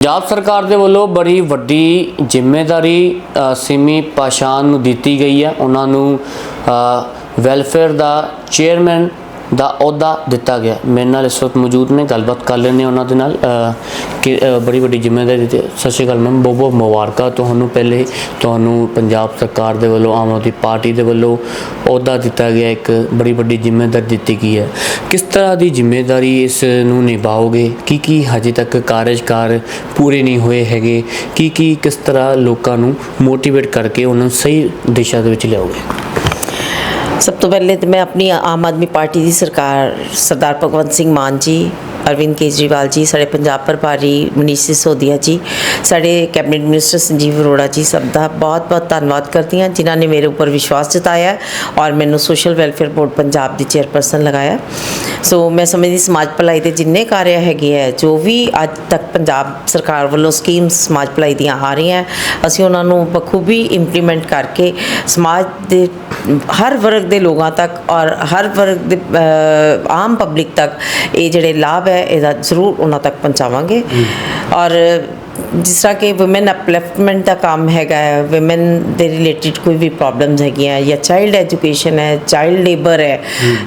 ਪੰਜਾਬ ਸਰਕਾਰ ਦੇ ਵੱਲੋਂ ਬੜੀ ਵੱਡੀ ਜ਼ਿੰਮੇਵਾਰੀ ਅ, ਸਿਮੀ ਪਾਸ਼ਾਨ ਨੂੰ ਦਿੱਤੀ ਗਈ ਹੈ। ਉਹਨਾਂ ਨੂੰ ਵੈਲਫੇਅਰ ਦਾ ਚੇਅਰਮੈਨ ਦਾ ਅਹੁਦਾ ਦਿੱਤਾ ਗਿਆ। ਮੇਰੇ ਨਾਲ ਇਸ ਵਕਤ ਮੌਜੂਦ ਨੇ। ਗੱਲਬਾਤ ਕਰ ਲੈਂਦੇ ਹਾਂ ਉਹਨਾਂ ਦੇ ਨਾਲ। ਕਿ ਬੜੀ ਵੱਡੀ ਜ਼ਿੰਮੇਵਾਰੀ ਦਿੱਤੀ। ਸਤਿ ਸ਼੍ਰੀ ਅਕਾਲ ਮੈਮ। ਬਹੁਤ ਬਹੁਤ ਮੁਬਾਰਕਾਂ ਤੁਹਾਨੂੰ ਪਹਿਲੇ। ਤੁਹਾਨੂੰ ਪੰਜਾਬ ਸਰਕਾਰ ਦੇ ਵੱਲੋਂ, ਆਮ ਆਦਮੀ ਪਾਰਟੀ ਦੇ ਵੱਲੋਂ ਅਹੁਦਾ ਦਿੱਤਾ ਗਿਆ। ਇੱਕ ਬੜੀ ਵੱਡੀ ਜ਼ਿੰਮੇਵਾਰੀ ਦਿੱਤੀ ਗਈ ਹੈ। ਕਿਸ ਤਰ੍ਹਾਂ ਦੀ ਜ਼ਿੰਮੇਵਾਰੀ ਇਸ ਨੂੰ ਨਿਭਾਓਗੇ? ਕੀ ਕੀ ਹਜੇ ਤੱਕ ਕਾਰਜਕਾਰ ਪੂਰੇ ਨਹੀਂ ਹੋਏ ਹੈਗੇ? ਕੀ ਕੀ ਕਿਸ ਤਰ੍ਹਾਂ ਲੋਕਾਂ ਨੂੰ ਮੋਟੀਵੇਟ ਕਰਕੇ ਉਹਨਾਂ ਨੂੰ ਸਹੀ ਦਿਸ਼ਾ ਦੇ ਵਿੱਚ ਲਿਆਓਗੇ? ਸਭ ਤੋਂ ਪਹਿਲੇ ਤੇ ਮੈਂ ਆਪਣੀ ਆਮ ਆਦਮੀ ਪਾਰਟੀ ਦੀ ਸਰਕਾਰ ਸਰਦਾਰ ਭਗਵੰਤ ਸਿੰਘ ਮਾਨ ਜੀ ਅਰਵਿੰਦ ਕੇਜਰੀਵਾਲ ਜੀ, ਸਾਡੇ ਪੰਜਾਬ ਪ੍ਰਭਾਰੀ ਮਨੀਸ਼ ਸਿਸੋਦੀਆ ਜੀ, ਸਾਡੇ ਕੈਬਨਿਟ ਮਿਨਿਸਟਰ ਸੰਜੀਵ ਅਰੋੜਾ ਜੀ, ਸਭ ਦਾ ਬਹੁਤ-ਬਹੁਤ ਧੰਨਵਾਦ ਕਰਦੀ ਹਾਂ, ਜਿਨ੍ਹਾਂ ਨੇ ਮੇਰੇ ਉੱਪਰ ਵਿਸ਼ਵਾਸ ਜਤਾਇਆ ਔਰ ਮੈਨੂੰ ਸੋਸ਼ਲ ਵੈਲਫੇਅਰ ਬੋਰਡ ਪੰਜਾਬ ਦੀ ਚੇਅਰਪਰਸਨ ਲਗਾਇਆ। ਸੋ ਮੈਂ ਸਮਝਦੀ ਸਮਾਜ ਭਲਾਈ ਦੇ ਜਿੰਨੇ ਕਾਰਜ ਹੈਗੇ ਹੈ ਜੋ ਵੀ ਅੱਜ ਤੱਕ ਪੰਜਾਬ ਸਰਕਾਰ ਵੱਲੋਂ ਸਕੀਮਸ ਸਮਾਜ ਭਲਾਈ ਦੀਆਂ ਆ ਰਹੀਆਂ, ਅਸੀਂ ਉਹਨਾਂ ਨੂੰ ਬਖੂਬੀ ਇੰਪਲੀਮੈਂਟ ਕਰਕੇ ਸਮਾਜ ਦੇ ਹਰ ਵਰਗ ਦੇ ਲੋਕਾਂ ਤੱਕ ਔਰ ਹਰ ਵਰਗ ਦੇ ਆਮ ਪਬਲਿਕ ਤੱਕ ਇਹ ਜਿਹੜੇ ਲਾਭ ਹੈ ਇਹਦਾ ਜ਼ਰੂਰ ਉਹਨਾਂ ਤੱਕ ਪਹੁੰਚਾਵਾਂਗੇ। ਔਰ ਜਿਸ ਤਰ੍ਹਾਂ ਕਿ ਔਮਨ ਅਪਲਿਫਟਮੈਂਟ ਦਾ ਕੰਮ ਹੈਗਾ ਹੈ ਔਮਨ ਦੇ ਰਿਲੇਟਡ ਕੋਈ ਵੀ ਪ੍ਰੋਬਲਮਸ ਹੈਗੀਆਂ ਜਾਂ ਚਾਈਲਡ ਐਜੂਕੇਸ਼ਨ ਹੈ ਚਾਈਲਡ ਲੇਬਰ ਹੈ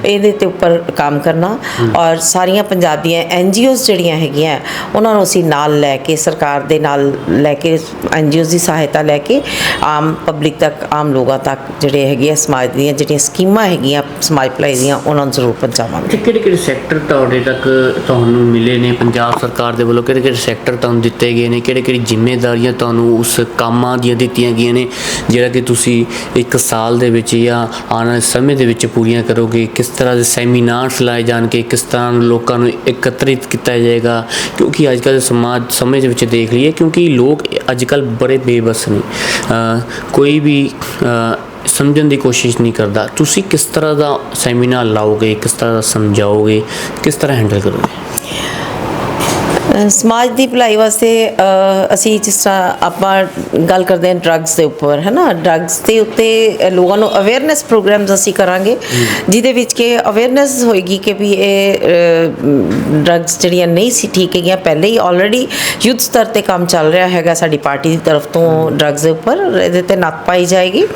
ਇਹਦੇ ਤੇ ਉੱਪਰ ਕੰਮ ਕਰਨਾ ਔਰ ਸਾਰੀਆਂ ਪੰਜਾਬ ਦੀਆਂ ਐਨਜੀਓਜ਼ ਜਿਹੜੀਆਂ ਹੈਗੀਆਂ ਉਹਨਾਂ ਨੂੰ ਅਸੀਂ ਨਾਲ ਲੈ ਕੇ ਸਰਕਾਰ ਦੇ ਨਾਲ ਲੈ ਕੇ ਐਨਜੀਓਜ਼ ਦੀ ਸਹਾਇਤਾ ਲੈ ਕੇ ਆਮ ਪਬਲਿਕ ਤੱਕ ਆਮ ਲੋਕਾਂ ਤੱਕ ਜਿਹੜੇ ਹੈਗੇ ਆ ਸਮਾਜ ਦੀਆਂ ਜਿਹੜੀਆਂ ਸਕੀਮਾਂ ਹੈਗੀਆਂ ਸਮਾਜ ਭਲਾਈ ਦੀਆਂ ਉਹਨਾਂ ਨੂੰ ਜ਼ਰੂਰ ਪਹੁੰਚਾਵਾਂਗੇ। ਕਿਹੜੇ ਕਿਹੜੇ ਸੈਕਟਰ ਤੁਹਾਡੇ ਤੱਕ ਤੁਹਾਨੂੰ ਮਿਲੇ ਨੇ? ਪੰਜਾਬ ਸਰਕਾਰ ਦੇ ਵੱਲੋਂ ਕਿਹੜੇ ਕਿਹੜੇ ਸੈਕਟਰ ਤੁਹਾਨੂੰ ਦਿੱਤੇ ਗਏ ਨੇ? ਕਿਹੜੇ ਕਿਹੜੀ ਜ਼ਿੰਮੇਵਾਰੀਆਂ ਤੁਹਾਨੂੰ ਉਸ ਕੰਮਾਂ ਦੀਆਂ ਦਿੱਤੀਆਂ ਗਈਆਂ ਨੇ, ਜਿਹੜਾ ਕਿ ਤੁਸੀਂ ਇੱਕ ਸਾਲ ਦੇ ਵਿੱਚ ਜਾਂ ਆਉਣ ਵਾਲੇ ਸਮੇਂ ਦੇ ਵਿੱਚ ਪੂਰੀਆਂ ਕਰੋਗੇ? ਕਿਸ ਤਰ੍ਹਾਂ ਦੇ ਸੈਮੀਨਾਰਸ ਲਾਏ ਜਾਣਗੇ? ਕਿਸ ਤਰ੍ਹਾਂ ਲੋਕਾਂ ਨੂੰ ਇਕੱਤਰਿਤ ਕੀਤਾ ਜਾਏਗਾ? ਕਿਉਂਕਿ ਅੱਜ ਕੱਲ੍ਹ ਸਮਾਜ, ਸਮੇਂ ਦੇ ਵਿੱਚ ਦੇਖ ਲਈਏ, ਕਿਉਂਕਿ ਲੋਕ ਅੱਜ ਕੱਲ੍ਹ ਬੜੇ ਬੇਬਸ ਨੇ। ਕੋਈ ਵੀ ਸਮਝਣ ਦੀ ਕੋਸ਼ਿਸ਼ ਨਹੀਂ ਕਰਦਾ। ਤੁਸੀਂ ਕਿਸ ਤਰ੍ਹਾਂ ਦਾ ਸੈਮੀਨਾਰ ਲਾਓਗੇ? ਕਿਸ ਤਰ੍ਹਾਂ ਦਾ ਸਮਝਾਓਗੇ? ਕਿਸ ਤਰ੍ਹਾਂ ਹੈਂਡਲ ਕਰੋਗੇ? ਸਮਾਜ ਦੀ ਭਲਾਈ ਵਾਸਤੇ ਅਸੀਂ ਜਿਸ ਤਰ੍ਹਾਂ ਆਪਾਂ ਗੱਲ ਕਰਦੇ ਹਾਂ ਡਰੱਗਸ ਦੇ ਉੱਪਰ ਹੈ ਨਾ? ਡਰੱਗਸ ਦੇ ਉੱਤੇ ਲੋਕਾਂ ਨੂੰ ਅਵੇਅਰਨੈਸ ਪ੍ਰੋਗਰਾਮਸ ਅਸੀਂ ਕਰਾਂਗੇ ਜਿਹਦੇ ਵਿੱਚ ਕਿ ਅਵੇਅਰਨੈਸ ਹੋਏਗੀ ਕਿ ਵੀ ਇਹ ਡਰੱਗਸ ਜਿਹੜੀਆਂ ਨਹੀਂ ਸੀ ਠੀਕ ਹੈਗੀਆਂ ਪਹਿਲੇ ਹੀ ਆਲਰੇਡੀ ਯੁੱਧ ਸਤਰ ਤੇ ਕੰਮ ਚੱਲ ਰਿਹਾ ਹੈਗਾ ਸਾਡੀ ਪਾਰਟੀ ਦੀ ਤਰਫ ਤੋਂ ਡਰੱਗਸ ਦੇ ਉੱਪਰ ਇਹਦੇ ਤੇ ਨੱਥ ਪਾਈ ਜਾਏਗੀ।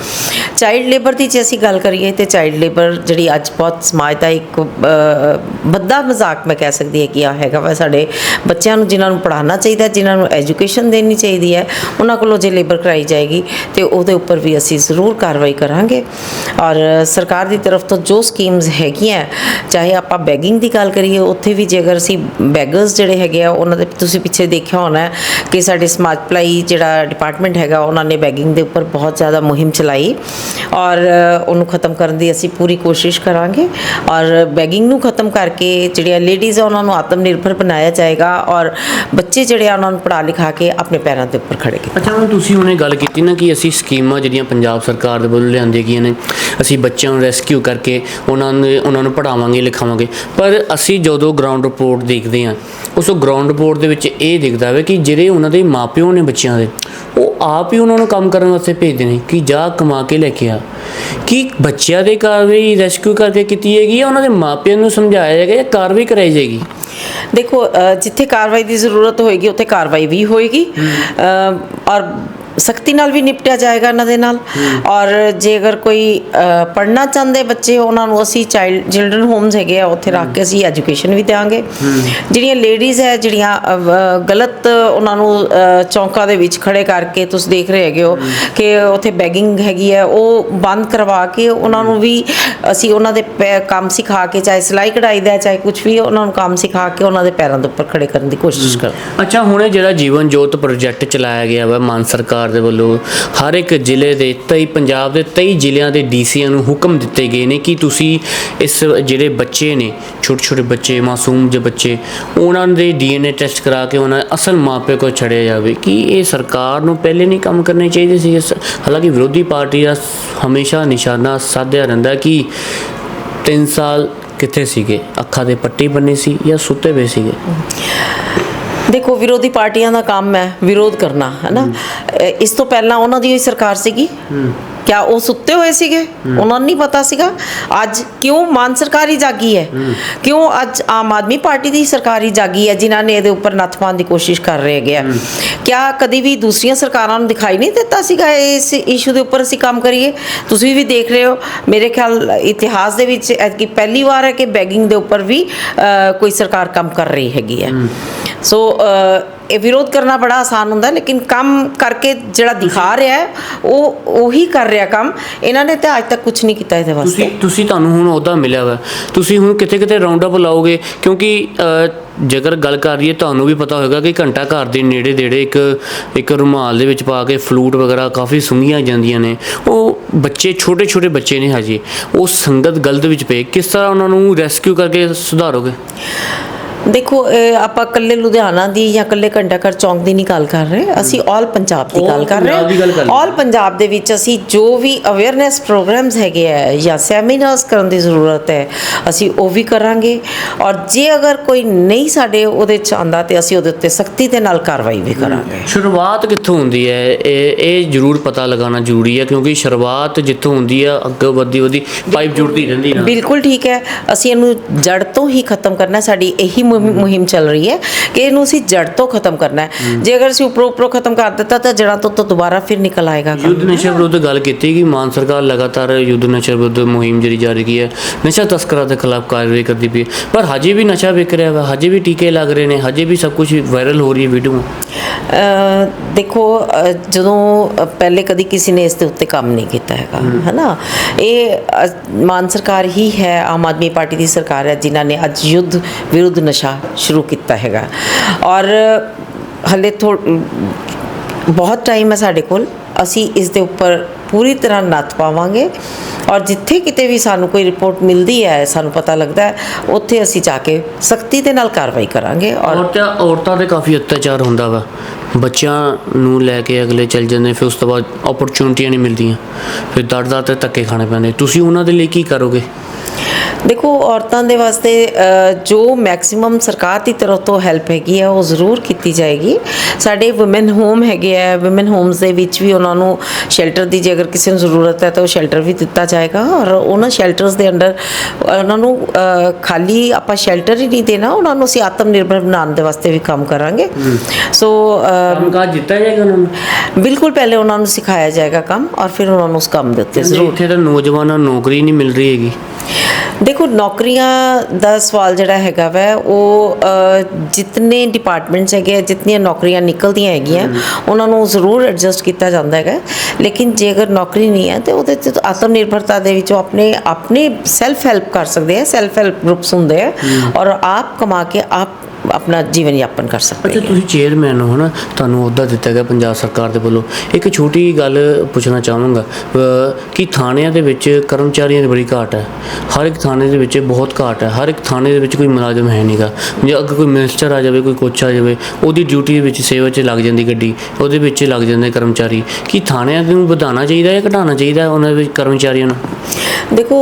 ਚਾਈਲਡ ਲੇਬਰ ਦੀ ਜੇ ਅਸੀਂ ਗੱਲ ਕਰੀਏ ਤੇ ਚਾਈਲਡ ਲੇਬਰ ਜਿਹੜੀ ਅੱਜ ਬਹੁਤ ਸਮਾਜ ਦਾ ਇੱਕ ਬੱਦਾ ਮਜ਼ਾਕ ਮੈਂ ਕਹਿ ਸਕਦੀ ਹਾਂ ਕਿ ਆ ਹੈਗਾ ਵਾ ਸਾਡੇ ਬੱਚਿਆਂ ਨੂੰ, ਜਿਨ੍ਹਾਂ ਨੂੰ ਪੜ੍ਹਾਉਣਾ ਚਾਹੀਦਾ, ਜਿਨ੍ਹਾਂ ਨੂੰ ਐਜੂਕੇਸ਼ਨ ਦੇਣੀ ਚਾਹੀਦੀ ਹੈ, ਉਹਨਾਂ ਕੋਲੋਂ ਜੇ ਲੇਬਰ ਕਰਾਈ ਜਾਏਗੀ, ਤੇ ਉਹਦੇ ਉੱਪਰ ਵੀ ਅਸੀਂ ਜ਼ਰੂਰ ਕਾਰਵਾਈ ਕਰਾਂਗੇ। ਔਰ ਸਰਕਾਰ ਦੀ ਤਰਫ ਤੋਂ ਜੋ ਸਕੀਮਸ ਹੈਗੀਆਂ, ਚਾਹੇ ਆਪਾਂ ਬੈਗਿੰਗ ਦੀ ਗੱਲ ਕਰੀਏ, ਉੱਥੇ ਵੀ ਜੇ ਅਗਰ ਅਸੀਂ ਬੈਗਰਸ ਜਿਹੜੇ ਹੈਗੇ ਆ, ਉਹਨਾਂ ਦੇ ਤੁਸੀਂ ਪਿੱਛੇ ਦੇਖਿਆ ਹੋਣਾ ਕਿ ਸਾਡੇ ਸਮਾਜ ਭਲਾਈ ਜਿਹੜਾ ਡਿਪਾਰਟਮੈਂਟ ਹੈਗਾ, ਉਹਨਾਂ ਨੇ ਬੈਗਿੰਗ ਦੇ ਉੱਪਰ ਬਹੁਤ ਜ਼ਿਆਦਾ ਮੁਹਿੰਮ ਚਲਾਈ। ਔਰ ਉਹਨੂੰ ਖਤਮ ਕਰਨ ਦੀ ਅਸੀਂ ਪੂਰੀ ਕੋਸ਼ਿਸ਼ ਕਰਾਂਗੇ। ਔਰ ਬੈਗਿੰਗ ਨੂੰ ਖਤਮ ਕਰਕੇ ਜਿਹੜੀਆਂ ਲੇਡੀਜ਼ ਆ, ਉਹਨਾਂ ਨੂੰ ਆਤਮ ਨਿਰਭਰ ਬਣਾਇਆ ਜਾਏਗਾ। ਔਰ ਔਰ ਬੱਚੇ ਜਿਹੜੇ ਆ, ਉਹਨਾਂ ਨੂੰ ਪੜ੍ਹਾ ਲਿਖਾ ਕੇ ਆਪਣੇ ਪੈਰਾਂ ਦੇ ਉੱਪਰ ਖੜੇ ਕੀਤੇ ਅੱਛਾ, ਹੁਣ ਤੁਸੀਂ ਉਹਨੇ ਗੱਲ ਕੀਤੀ ਨਾ ਕਿ ਅਸੀਂ ਸਕੀਮਾਂ ਜਿਹੜੀਆਂ ਪੰਜਾਬ ਸਰਕਾਰ ਦੇ ਵੱਲੋਂ ਲਿਆਂਦੀਆਂ ਗਈਆਂ ਨੇ, ਅਸੀਂ ਬੱਚਿਆਂ ਨੂੰ ਰੈਸਕਿਊ ਕਰਕੇ ਉਹਨਾਂ ਨੂੰ ਉਹਨਾਂ ਨੂੰ ਪੜਾਵਾਂਗੇ ਲਿਖਾਵਾਂਗੇ। ਪਰ ਅਸੀਂ ਜਦੋਂ ਗਰਾਊਂਡ ਰਿਪੋਰਟ ਦੇਖਦੇ ਹਾਂ, ਉਸ ਗਰਾਊਂਡ ਰਿਪੋਰਟ ਦੇ ਵਿੱਚ ਇਹ ਦਿਖਦਾ ਹੈ ਕਿ ਜਿਹੜੇ ਉਹਨਾਂ ਦੇ ਮਾਪਿਓ ਨੇ ਬੱਚਿਆਂ ਦੇ, ਉਹ ਆਪ ਹੀ ਉਹਨਾਂ ਨੂੰ ਕੰਮ ਕਰਨ ਵਾਸਤੇ ਭੇਜਦੇ ਨੇ ਕਿ ਜਾ ਕਮਾ ਕੇ ਲੈ ਕੇ ਆ। ਕਿ ਬੱਚਿਆਂ ਦੇ ਕਾਰਵਾਈ ਰੈਸਕਿਊ ਕਰਕੇ ਕੀਤੀ ਜਾਏਗੀ ਜਾਂ ਉਹਨਾਂ ਦੇ ਮਾਪਿਆਂ ਨੂੰ ਸਮਝਾਇਆ ਜਾਏਗਾ ਜਾਂ ਕਾਰਵਾਈ ਕਰਾਈ ਜਾਏਗੀ? ਦੇਖੋ ਜਿੱਥੇ ਕਾਰਵਾਈ ਦੀ ਜ਼ਰੂਰਤ ਹੋਏਗੀ ਉੱਥੇ ਕਾਰਵਾਈ ਵੀ ਹੋਏਗੀ। ਅ, ਔਰ ਸਖਤੀ ਨਾਲ ਵੀ ਨਿਪਟਿਆ ਜਾਏਗਾ ਇਹਨਾਂ ਦੇ ਨਾਲ। ਔਰ ਜੇ ਅਗਰ ਕੋਈ ਅ, ਪੜ੍ਹਨਾ ਚਾਹੁੰਦੇ ਬੱਚੇ ਉਹਨਾਂ ਨੂੰ ਅਸੀਂ ਚਾਈਲਡ ਚਿਲਡਰਨ ਹੋਮਸ ਹੈਗੇ ਆ ਉੱਥੇ ਰੱਖ ਕੇ ਅਸੀਂ ਐਜੂਕੇਸ਼ਨ ਵੀ ਦੇਵਾਂਗੇ ਜਿਹੜੀਆਂ ਲੇਡੀਜ਼ ਹੈ ਜਿਹੜੀਆਂ ਗਲਤ ਉਹਨਾਂ ਨੂੰ ਚੌਂਕਾਂ ਦੇ ਵਿੱਚ ਖੜੇ ਕਰਕੇ ਤੁਸੀਂ ਦੇਖ ਰਹੇ ਹੈਗੇ ਹੋ ਕਿ ਉੱਥੇ ਬੈਗਿੰਗ ਹੈਗੀ ਹੈ ਉਹ ਬੰਦ ਕਰਵਾ ਕੇ ਉਹਨਾਂ ਨੂੰ ਵੀ ਅਸੀਂ ਉਹਨਾਂ ਦੇ ਕੰਮ ਸਿਖਾ ਕੇ ਚਾਹੇ ਸਿਲਾਈ ਕਢਾਈ ਦਾ ਚਾਹੇ ਕੁਝ ਵੀ ਉਹਨਾਂ ਨੂੰ ਕੰਮ ਸਿਖਾ ਕੇ ਉਹਨਾਂ ਦੇ ਪੈਰਾਂ ਦੇ ਉੱਪਰ ਖੜੇ ਕਰਨ ਦੀ ਕੋਸ਼ਿਸ਼ ਕਰ ਅੱਛਾ ਹੁਣ ਜਿਹੜਾ ਜੀਵਨ ਜੋਤ ਪ੍ਰੋਜੈਕਟ ਚਲਾਇਆ ਗਿਆ ਵਾ ਮਾਨ ਸਰਕਾਰ ਦੇ ਵੱਲੋਂ ਹਰ ਇੱਕ ਜ਼ਿਲ੍ਹੇ ਦੇ 23 ਪੰਜਾਬ ਦੇ 23 ਜ਼ਿਲ੍ਹਿਆਂ ਦੇ ਡੀਸੀਆਂ ਨੂੰ ਹੁਕਮ ਦਿੱਤੇ ਗਏ ਨੇ ਕਿ ਤੁਸੀਂ ਇਸ ਜਿਹੜੇ ਬੱਚੇ ਨੇ ਛੋਟੇ ਛੋਟੇ ਬੱਚੇ, ਮਾਸੂਮ ਜਿਹੇ ਬੱਚੇ, ਉਹਨਾਂ ਦੇ ਡੀਐਨਏ ਟੈਸਟ ਕਰਾ ਕੇ ਉਹਨਾਂ ਦੇ ਅਸਲ ਮਾਪੇ ਕੋਲ ਛੜਿਆ ਜਾਵੇ। ਕਿ ਇਹ ਸਰਕਾਰ ਨੂੰ ਪਹਿਲੇ ਨਹੀਂ ਕੰਮ ਕਰਨੇ ਚਾਹੀਦੇ ਸੀ? ਹਾਲਾਂਕਿ ਵਿਰੋਧੀ ਪਾਰਟੀ ਦਾ ਹਮੇਸ਼ਾ ਨਿਸ਼ਾਨਾ ਸਾਧਿਆ ਰਹਿੰਦਾ ਕਿ 3 ਸਾਲ ਕਿੱਥੇ ਸੀਗੇ? ਅੱਖਾਂ ਦੇ ਪੱਟੀ ਬੰਨੀ ਸੀ ਜਾਂ ਸੁੱਤੇ ਪਏ ਸੀਗੇ? ਦੇਖੋ ਵਿਰੋਧੀ ਪਾਰਟੀਆਂ ਦਾ ਕੰਮ ਹੈ ਵਿਰੋਧ ਕਰਨਾ ਹੈ। ਨਾ ਇਸ ਤੋਂ ਪਹਿਲਾਂ ਉਹਨਾਂ ਦੀ ਹੀ ਸਰਕਾਰ ਸੀਗੀ? ਕਿਆ ਉਹ ਸੁੱਤੇ ਹੋਏ ਸੀਗੇ ਉਹਨਾਂ ਨੂੰ ਨਹੀਂ ਪਤਾ ਸੀਗਾ ਅੱਜ ਕਿਉਂ ਮਾਨ ਸਰਕਾਰੀ ਜਾਗੀ ਹੈ ਕਿਉਂ ਅੱਜ ਆਮ ਆਦਮੀ ਪਾਰਟੀ ਦੀ ਸਰਕਾਰੀ ਜਾਗੀ ਹੈ ਜਿਨ੍ਹਾਂ ਨੇ ਇਹਦੇ ਉੱਪਰ ਨੱਥ ਪਾਉਣ ਦੀ ਕੋਸ਼ਿਸ਼ ਕਰ ਰਹੇ ਹੈਗੇ ਆ ਕਿਆ ਕਦੀ ਵੀ ਦੂਸਰੀਆਂ ਸਰਕਾਰਾਂ ਨੂੰ ਦਿਖਾਈ ਨਹੀਂ ਦਿੱਤਾ ਸੀਗਾ ਇਸ ਇਸ਼ੂ ਦੇ ਉੱਪਰ ਅਸੀਂ ਕੰਮ ਕਰੀਏ ਤੁਸੀਂ ਵੀ ਦੇਖ ਰਹੇ ਹੋ ਮੇਰੇ ਖਿਆਲ ਇਤਿਹਾਸ ਦੇ ਵਿੱਚ ਐਤਕੀ ਪਹਿਲੀ ਵਾਰ ਹੈ ਕਿ ਬੈਗਿੰਗ ਦੇ ਉੱਪਰ ਵੀ ਕੋਈ ਸਰਕਾਰ ਕੰਮ ਕਰ ਰਹੀ ਹੈਗੀ ਹੈ ਸੋ ਇਹ ਵਿਰੋਧ ਕਰਨਾ ਬੜਾ ਆਸਾਨ ਹੁੰਦਾ, ਲੇਕਿਨ ਕੰਮ ਕਰਕੇ ਜਿਹੜਾ ਦਿਖਾ ਰਿਹਾ ਹੈ, ਉਹ, ਉਹੀ ਕਰ ਰਿਹਾ ਕੰਮ। ਇਹਨਾਂ ਨੇ ਤਾਂ ਅੱਜ ਤੱਕ ਕੁਝ ਨਹੀਂ ਕੀਤਾ ਇਹਦੇ ਵਾਸਤੇ। ਤੁਸੀਂ ਤੁਸੀਂ ਤੁਹਾਨੂੰ ਹੁਣ ਉਹਦਾ ਮਿਲਿਆ ਵਾ। ਤੁਸੀਂ ਹੁਣ ਕਿਤੇ ਕਿਤੇ ਰਾਉਂਡ ਅਪ ਲਾਓਗੇ? ਕਿਉਂਕਿ ਜੇਕਰ ਗੱਲ ਕਰ ਰਹੀਏ ਤੁਹਾਨੂੰ ਵੀ ਪਤਾ ਹੋਵੇਗਾ ਕਿ ਘੰਟਾ ਘਰ ਦੇ ਨੇੜੇ ਦੇੜੇ ਇੱਕ ਇੱਕ ਰੁਮਾਲ ਦੇ ਵਿੱਚ ਪਾ ਕੇ ਫਲੂਟ ਵਗੈਰਾ ਕਾਫੀ ਸੁੰਘੀਆਂ ਜਾਂਦੀਆਂ ਨੇ। ਉਹ ਬੱਚੇ ਛੋਟੇ ਛੋਟੇ ਬੱਚੇ ਨੇ ਹਜੇ। ਉਹ ਸੰਗਤ ਗਲਤ ਵਿੱਚ ਪਏ। ਕਿਸ ਤਰ੍ਹਾਂ ਉਹਨਾਂ ਨੂੰ ਰੈਸਕਿਊ ਕਰਕੇ ਸੁਧਾਰੋਗੇ? ਦੇਖੋ ਆਪਾਂ ਕੱਲੇ ਲੁਧਿਆਣਾ ਦੀ ਜਾਂ ਕੱਲੇ ਘੰਟਾ ਘਰ ਚੌਂਕ ਦੀ ਨਹੀਂ ਗੱਲ ਕਰ ਰਹੇ। ਅਸੀਂ ਆਲ ਪੰਜਾਬ ਦੀ ਗੱਲ ਕਰ ਰਹੇ। ਆਲ ਪੰਜਾਬ ਦੇ ਵਿੱਚ ਅਸੀਂ ਜੋ ਵੀ ਅਵੇਅਰਨੈਸ ਪ੍ਰੋਗਰਾਮਸ ਹੈਗੇ ਆ ਜਾਂ ਸੈਮੀਨਾਰਸ ਕਰਨ ਦੀ ਜ਼ਰੂਰਤ ਹੈ ਅਸੀਂ ਉਹ ਵੀ ਕਰਾਂਗੇ। ਔਰ ਜੇ ਅਗਰ ਕੋਈ ਨਹੀਂ ਸਾਡੇ ਉਹਦੇ ਚ ਆਂਦਾ ਤੇ ਅਸੀਂ ਉਹਦੇ ਉੱਤੇ ਸਖਤੀ ਦੇ ਨਾਲ ਕਾਰਵਾਈ ਵੀ ਕਰਾਂਗੇ। ਸ਼ੁਰੂਆਤ ਕਿੱਥੋਂ ਹੁੰਦੀ ਹੈ? ਇਹ ਇਹ ਜ਼ਰੂਰ ਪਤਾ ਲਗਾਉਣਾ ਜ਼ਰੂਰੀ ਹੈ ਕਿਉਂਕਿ ਸ਼ੁਰੂਆਤ ਜਿੱਥੋਂ ਹੁੰਦੀ ਹੈ ਅੱਗੇ ਵੱਧਦੀ ਵੱਧਦੀ ਪਾਈਪ ਜੁੜਦੀ ਰਹਿੰਦੀ ਨਾ। ਬਿਲਕੁਲ ਠੀਕ ਹੈ। ਅਸੀਂ ਇਹਨੂੰ ਜੜ ਤੋਂ ਹੀ ਖਤਮ ਕਰਨਾ ਸਾਡੀ ਇਹੀ ਮੁਹਿੰਮ ਚੱਲ ਰਹੀ ਹੈ ਕਿ ਇਹਨੂੰ ਅਸੀਂ ਜੜ ਤੋਂ ਖਤਮ ਕਰਨਾ ਹੈ। ਜੇ ਅਗਰ ਅਸੀਂ ਉੱਪਰੋਂ ਉੱਪਰੋਂ ਖਤਮ ਕਰ ਦਿੱਤਾ ਤਾਂ ਜੜਾਂ ਤੋਂ ਤਾਂ ਦੁਬਾਰਾ ਫਿਰ ਨਿਕਲ ਆਏਗਾ। ਯੁੱਧ ਨਸ਼ਾ ਵਿਰੁੱਧ ਗੱਲ ਕੀਤੀ ਕਿ ਮਾਨ ਸਰਕਾਰ ਲਗਾਤਾਰ ਯੁੱਧ ਨਸ਼ਾ ਵਿਰੁੱਧ ਮੁਹਿੰਮ ਜਿਹੜੀ ਜਾਰੀ ਕੀ ਹੈ ਨਸ਼ਾ ਤਸਕਰਾਂ ਦੇ ਖਿਲਾਫ ਕਾਰਵਾਈ ਕਰਦੀ ਪਈ ਹੈ। ਪਰ ਹਜੇ ਵੀ ਨਸ਼ਾ ਵਿਕ ਰਿਹਾ ਵਾ ਹਜੇ ਵੀ ਟੀਕੇ ਲੱਗ ਰਹੇ ਨੇ ਹਜੇ ਵੀ ਸਭ ਕੁਝ ਵਾਇਰਲ ਹੋ ਰਹੀ ਹੈ ਵੀਡੀਓ। ਦੇਖੋ ਜਦੋਂ ਪਹਿਲੇ ਕਦੀ ਕਿਸੇ ਨੇ ਇਸ ਦੇ ਉੱਤੇ ਕੰਮ ਨਹੀਂ ਕੀਤਾ ਹੈਗਾ ਹੈਨਾ? ਇਹ ਮਾਨ ਸਰਕਾਰ ਹੀ ਹੈ ਆਮ ਆਦਮੀ ਪਾਰਟੀ ਦੀ ਸਰਕਾਰ ਹੈ ਜਿਨ੍ਹਾਂ ਨੇ ਅੱਜ ਯੁੱਧ ਵਿਰੁੱਧ ਨਸ਼ਾ ਸ਼ੁਰੂ ਕੀਤਾ ਹੈਗਾ। ਔਰ ਹਲੇ ਥੋ, ਬਹੁਤ ਟਾਈਮ ਹੈ ਸਾਡੇ ਕੋਲ। ਅਸੀਂ ਇਸ ਦੇ ਉੱਪਰ ਪੂਰੀ ਤਰ੍ਹਾਂ ਨੱਥ ਪਾਵਾਂਗੇ। ਔਰ ਜਿੱਥੇ ਕਿਤੇ ਵੀ ਸਾਨੂੰ ਕੋਈ ਰਿਪੋਰਟ ਮਿਲਦੀ ਹੈ, ਸਾਨੂੰ ਪਤਾ ਲੱਗਦਾ ਹੈ, ਉੱਥੇ ਅਸੀਂ ਜਾ ਕੇ ਸਖਤੀ ਦੇ ਨਾਲ ਕਾਰਵਾਈ ਕਰਾਂਗੇ। ਔਰ ਔਰਤਾਂ ਔਰਤਾਂ ਤੇ ਕਾਫੀ ਅਤਿਆਚਾਰ ਹੁੰਦਾ ਵਾ। ਬੱਚਿਆਂ ਨੂੰ ਲੈ ਕੇ ਅਗਲੇ ਚੱਲ ਜਾਂਦੇ, ਫਿਰ ਉਸ ਤੋਂ ਬਾਅਦ ਓਪਰਚੁਨਿਟੀਆਂ ਨਹੀਂ ਮਿਲਦੀਆਂ। ਫਿਰ ਦਰ ਦਰ ਤੇ ਧੱਕੇ ਖਾਣੇ ਪੈਂਦੇ। ਤੁਸੀਂ ਉਹਨਾਂ ਦੇ ਲਈ ਕੀ ਕਰੋਗੇ? ਦੇਖੋ ਔਰਤਾਂ ਦੇ ਵਾਸਤੇ ਜੋ ਮੈਕਸਿਮਮ ਸਰਕਾਰ ਦੀ ਤਰਫ ਤੋਂ ਹੈਲਪ ਹੈਗੀ ਹੈ ਉਹ ਜ਼ਰੂਰ ਕੀਤੀ ਜਾਏਗੀ। ਸਾਡੇ ਔਮਨ ਹੋਮ ਹੈਗੇ ਆ ਔਮਨ ਹੋਮਸ ਦੇ ਵਿੱਚ ਵੀ ਉਹਨਾਂ ਨੂੰ ਸ਼ੈਲਟਰ ਦੀ ਜੇ ਅਗਰ ਕਿਸੇ ਨੂੰ ਜ਼ਰੂਰਤ ਹੈ ਤਾਂ ਉਹ ਸ਼ੈਲਟਰ ਵੀ ਦਿੱਤਾ ਜਾਏਗਾ। ਔਰ ਉਹਨਾਂ ਸ਼ੈਲਟਰਸ ਦੇ ਅੰਡਰ ਉਹਨਾਂ ਨੂੰ ਖਾਲੀ ਆਪਾਂ ਸ਼ੈਲਟਰ ਹੀ ਨਹੀਂ ਦੇਣਾ ਉਹਨਾਂ ਨੂੰ ਅਸੀਂ ਆਤਮ ਨਿਰਭਰ ਬਣਾਉਣ ਦੇ ਵਾਸਤੇ ਵੀ ਕੰਮ ਕਰਾਂਗੇ। ਸੋ ਕੰਮਕਾਜ ਦਿੱਤਾ ਜਾਏਗਾ ਉਹਨਾਂ ਨੂੰ? ਬਿਲਕੁਲ ਪਹਿਲੇ ਉਹਨਾਂ ਨੂੰ ਸਿਖਾਇਆ ਜਾਏਗਾ ਕੰਮ ਔਰ ਫਿਰ ਉਹਨਾਂ ਨੂੰ ਉਸ ਕੰਮ ਦੇ ਉੱਤੇ ਜ਼ਰੂਰ। ਇੱਥੇ ਤਾਂ ਨੌਜਵਾਨਾਂ ਨੂੰ ਨੌਕਰੀ ਨਹੀਂ ਮਿਲ ਰਹੀ ਹੈਗੀ। ਦੇਖੋ ਨੌਕਰੀਆਂ ਦਾ ਸਵਾਲ ਜਿਹੜਾ ਹੈਗਾ ਵੈ ਉਹ ਅ, ਜਿਤਨੇ ਡਿਪਾਰਟਮੈਂਟਸ ਹੈਗੇ ਆ, ਜਿਤਨੀਆਂ ਨੌਕਰੀਆਂ ਨਿਕਲਦੀਆਂ ਹੈਗੀਆਂ ਉਹਨਾਂ ਨੂੰ ਜ਼ਰੂਰ ਐਡਜਸਟ ਕੀਤਾ ਜਾਂਦਾ ਹੈਗਾ। ਲੇਕਿਨ ਜੇ ਅਗਰ ਨੌਕਰੀ ਨਹੀਂ ਹੈ ਤੇ ਉਹਦੇ ਤੇ ਆਤਮ ਨਿਰਭਰਤਾ ਦੇ ਵਿੱਚ ਆਪਣੇ ਆਪਣੇ ਸੈਲਫ ਹੈਲਪ ਕਰ ਸਕਦੇ ਆ ਸੈਲਫ ਹੈਲਪ ਗਰੁੱਪਸ ਹੁੰਦੇ ਆ ਔਰ ਆਪ ਕਮਾ ਕੇ ਆਪ ਆਪਣਾ ਜੀਵਨ ਯਾਪਨ ਕਰ ਸਕਦੇ ਅੱਛਾ ਤੁਸੀਂ ਚੇਅਰਮੈਨ ਹੋ ਹਨਾ ਤੁਹਾਨੂੰ ਅਹੁਦਾ ਦਿੱਤਾ ਗਿਆ ਪੰਜਾਬ ਸਰਕਾਰ ਦੇ ਵੱਲੋਂ। ਇੱਕ ਛੋਟੀ ਗੱਲ ਪੁੱਛਣਾ ਚਾਹਾਂਗਾ ਕਿ ਥਾਣਿਆਂ ਦੇ ਵਿੱਚ ਕਰਮਚਾਰੀਆਂ ਦੀ ਬੜੀ ਘਾਟ ਹੈ। ਹਰ ਇੱਕ ਥਾਣੇ ਦੇ ਵਿੱਚ ਬਹੁਤ ਘਾਟ ਹੈ। ਹਰ ਇੱਕ ਥਾਣੇ ਦੇ ਵਿੱਚ ਕੋਈ ਮੁਲਾਜ਼ਮ ਹੈ ਨਹੀਂਗਾ ਜੇ ਅੱਗੇ ਕੋਈ ਮਿਨਿਸਟਰ ਆ ਜਾਵੇ ਕੋਈ ਕੁਛ ਆ ਜਾਵੇ ਉਹਦੀ ਡਿਊਟੀ ਦੇ ਵਿੱਚ ਸੇਵਾ 'ਚ ਲੱਗ ਜਾਂਦੀ ਗੱਡੀ ਉਹਦੇ ਵਿੱਚ ਲੱਗ ਜਾਂਦੇ ਕਰਮਚਾਰੀ। ਕੀ ਥਾਣਿਆਂ ਨੂੰ ਵਧਾਉਣਾ ਚਾਹੀਦਾ ਹੈ ਜਾਂ ਘਟਾਉਣਾ ਚਾਹੀਦਾ ਹੈ ਉਹਨਾਂ ਦੇ ਵਿੱਚ ਕਰਮਚਾਰੀਆਂ ਨੂੰ? ਦੇਖੋ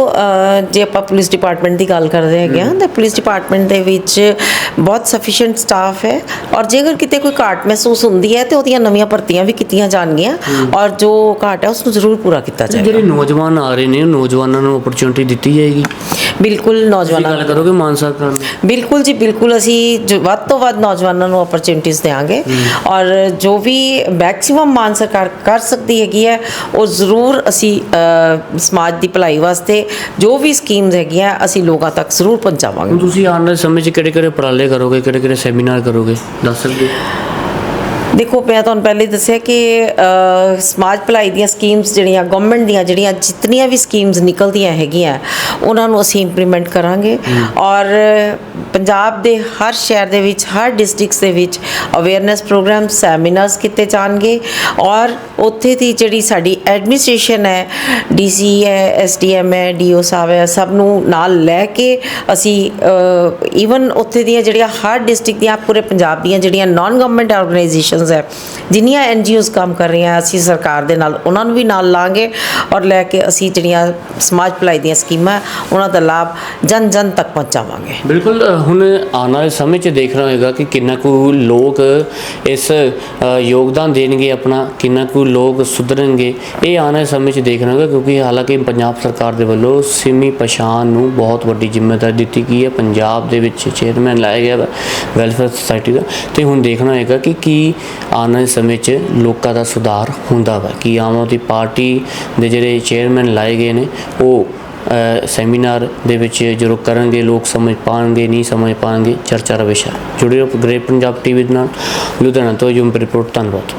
ਜੇ ਆਪਾਂ ਪੁਲਿਸ ਡਿਪਾਰਟਮੈਂਟ ਦੀ ਗੱਲ ਕਰਦੇ ਹੈਗੇ ਆ ਤਾਂ ਪੁਲਿਸ ਡਿਪਾਰਟਮੈਂਟ ਦੇ ਵਿੱਚ ਬਹੁਤ ਸਫੀਸ਼ੀਐਂਟ ਸਟਾਫ ਹੈ ਔਰ ਜੇਕਰ ਕਿਤੇ ਕੋਈ ਘਾਟ ਮਹਿਸੂਸ ਹੁੰਦੀ ਹੈ ਤੇ ਉਹਦੀਆਂ ਨਵੀਆਂ ਭਰਤੀਆਂ ਵੀ ਕੀਤੀਆਂ ਜਾਣਗੀਆਂ ਔਰ ਜੋ ਘਾਟ ਹੈ ਉਸ ਨੂੰ ਜ਼ਰੂਰ ਪੂਰਾ ਕੀਤਾ ਜਾਏਗਾ। ਜਿਹੜੇ ਨੌਜਵਾਨ ਆ ਰਹੇ ਨੇ ਨੌਜਵਾਨਾਂ ਨੂੰ ਓਪਰਚੁਨਿਟੀ ਦਿੱਤੀ ਜਾਏਗੀ। ਬਿਲਕੁਲ ਨੌਜਵਾਨਾਂ ਗੱਲ ਕਰੋਗੇ ਮਾਨ ਸਰਕਾਰ ਨੂੰ ਬਿਲਕੁਲ ਜੀ ਬਿਲਕੁਲ ਅਸੀਂ ਜੋ ਵੱਧ ਤੋਂ ਵੱਧ ਨੌਜਵਾਨਾਂ ਨੂੰ ਓਪਰਚੁਨਿਟੀਆਂ ਦੇਵਾਂਗੇ ਔਰ ਜੋ ਵੀ ਮੈਕਸਿਮਮ ਮਾਨ ਸਰਕਾਰ ਕਰ ਸਕਦੀ ਹੈਗੀ ਹੈ ਉਹ ਜ਼ਰੂਰ ਅਸੀਂ ਸਮਾਜ ਦੀ ਭਲਾਈ ਵਾਸਤੇ ਜੋ ਵੀ ਸਕੀਮਸ ਹੈਗੀਆਂ ਅਸੀਂ ਲੋਕਾਂ ਤੱਕ ਜ਼ਰੂਰ ਪਹੁੰਚਾਵਾਂਗੇ। ਤੁਸੀਂ ਆਉਣ ਵਾਲੇ ਸਮੇਂ 'ਚ ਕਿਹੜੇ ਕਿਹੜੇ ਉਪਰਾਲੇ ਕਰੋਗੇ ਕਿਹੜੇ ਕਿਹੜੇ ਸੈਮੀਨਾਰ ਕਰੋਗੇ? ਦੱਸ ਸਕਦੇ ਹੋ? ਦੇਖੋ ਮੈਂ ਤੁਹਾਨੂੰ ਪਹਿਲੇ ਹੀ ਦੱਸਿਆ ਕਿ ਸਮਾਜ ਭਲਾਈ ਦੀਆਂ ਸਕੀਮਸ ਜਿਹੜੀਆਂ ਗਵਰਨਮੈਂਟ ਦੀਆਂ ਜਿਹੜੀਆਂ ਜਿਤਨੀਆਂ ਵੀ ਸਕੀਮਸ ਨਿਕਲਦੀਆਂ ਹੈਗੀਆਂ ਉਹਨਾਂ ਨੂੰ ਅਸੀਂ ਇੰਪਲੀਮੈਂਟ ਕਰਾਂਗੇ। ਔਰ ਪੰਜਾਬ ਦੇ ਹਰ ਸ਼ਹਿਰ ਦੇ ਵਿੱਚ ਹਰ ਡਿਸਟ੍ਰਿਕਟਸ ਦੇ ਵਿੱਚ ਅਵੇਅਰਨੈਸ ਪ੍ਰੋਗਰਾਮ ਸੈਮੀਨਾਰਸ ਕੀਤੇ ਜਾਣਗੇ। ਔਰ ਉੱਥੇ ਦੀ ਜਿਹੜੀ ਸਾਡੀ ਐਡਮਿਨਿਸਟ੍ਰੇਸ਼ਨ ਹੈ ਡੀਸੀ ਹੈ ਐਸਡੀਐਮ ਹੈ ਡੀਓ ਸਾਹਿਬ ਹੈ ਸਭ ਨੂੰ ਨਾਲ ਲੈ ਕੇ ਅਸੀਂ ਈਵਨ ਉੱਥੇ ਦੀਆਂ ਜਿਹੜੀਆਂ ਹਰ ਡਿਸਟ੍ਰਿਕਟ ਦੀਆਂ ਪੂਰੇ ਪੰਜਾਬ ਦੀਆਂ ਜਿਹੜੀਆਂ ਨਾਨ ਗਵਰਨਮੈਂਟ ਆਰਗੇਨਾਈਜੇਸ਼ਨਸ ਆਰਗੇਨਾਈਜੇਸ਼ਨਸ ਹੈ। ਜਿੰਨੀਆਂ ਐਨਜੀਓਜ਼ ਕੰਮ ਕਰ ਰਹੀਆਂ, ਅਸੀਂ ਸਰਕਾਰ ਦੇ ਨਾਲ, ਉਹਨਾਂ ਨੂੰ ਵੀ ਨਾਲ ਲਾਂਗੇ ਔਰ ਲੈ ਕੇ ਅਸੀਂ ਜਿਹੜੀਆਂ ਸਮਾਜ ਭਲਾਈ ਦੀਆਂ ਸਕੀਮਾਂ, ਉਹਨਾਂ ਦਾ ਲਾਭ ਜਨ ਜਨ ਤੱਕ ਪਹੁੰਚਾਵਾਂਗੇ। ਬਿਲਕੁਲ ਹੁਣ ਆਉਣ ਵਾਲੇ ਸਮੇਂ 'ਚ ਦੇਖਣਾ ਹੋਏਗਾ ਕਿ ਕਿੰਨਾ ਕੁ ਲੋਕ ਇਸ ਯੋਗਦਾਨ ਦੇਣਗੇ ਆਪਣਾ, ਕਿੰਨਾ ਕੁ ਲੋਕ ਸੁਧਰਨਗੇ। ਇਹ ਆਉਣ ਵਾਲੇ ਸਮੇਂ 'ਚ ਦੇਖਣਾ ਹੋਏਗਾ ਕਿਉਂਕਿ ਹਾਲਾਂਕਿ ਪੰਜਾਬ ਸਰਕਾਰ ਦੇ ਵੱਲੋਂ ਸਿਮੀ ਪਛਾਣ ਨੂੰ ਬਹੁਤ ਵੱਡੀ ਜ਼ਿੰਮੇਵਾਰੀ ਦਿੱਤੀ ਗਈ ਹੈ। ਪੰਜਾਬ ਦੇ ਵਿੱਚ ਚੇਅਰਮੈਨ ਲਾਇਆ ਗਿਆ ਵਾ ਵੈਲਫੇਅਰ ਸੁਸਾਇਟੀ ਦਾ। ਤੇ ਹੁਣ ਦੇਖਣਾ ਹੋਏਗਾ ਕਿ ਕੀ ਆਉਣ ਵਾਲੇ ਸਮੇਂ 'ਚ ਲੋਕਾਂ ਦਾ ਸੁਧਾਰ ਹੁੰਦਾ ਵਾ, ਕਿ ਆਮ ਆਦਮੀ ਪਾਰਟੀ ਦੇ ਜਿਹੜੇ ਚੇਅਰਮੈਨ ਲਾਏ ਗਏ ਨੇ, ਉਹ ਸੈਮੀਨਾਰ ਦੇ ਵਿੱਚ ਜਦੋਂ ਕਰਨਗੇ, ਲੋਕ ਸਮਝ ਪਾਣਗੇ, ਨਹੀਂ ਸਮਝ ਪਾਣਗੇ, ਚਰਚਾ ਦਾ ਵਿਸ਼ਾ ਜੁੜੇ ਰਹੋ ਗ੍ਰੇਟ ਪੰਜਾਬ ਟੀਵੀ ਦੇ ਨਾਲ। ਲੁਧਿਆਣਾ ਤੋਂ ਯੂਮ ਰਿਪੋਰਟ, ਧੰਨਵਾਦ।